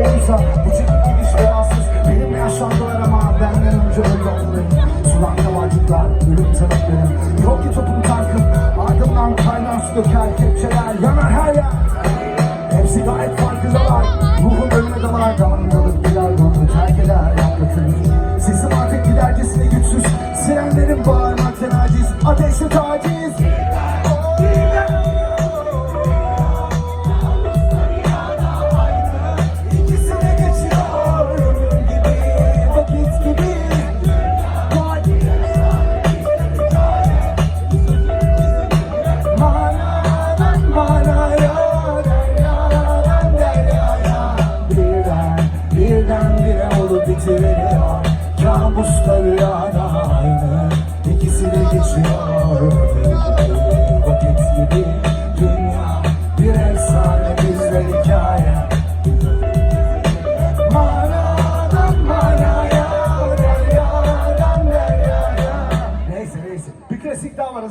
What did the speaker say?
yaşıyor Bu çekik gidiş vefasız Benimle yaşlandılar ama benden önce öyle olmalıyım Sular kavacıklar, ölüm tanıklarım Yok ki topum tankım Ardımdan kaynar su döker Kepçeler yanar her yer. Hepsi gayet getirir ya Kabusla aynı. İkisi de geçiyor.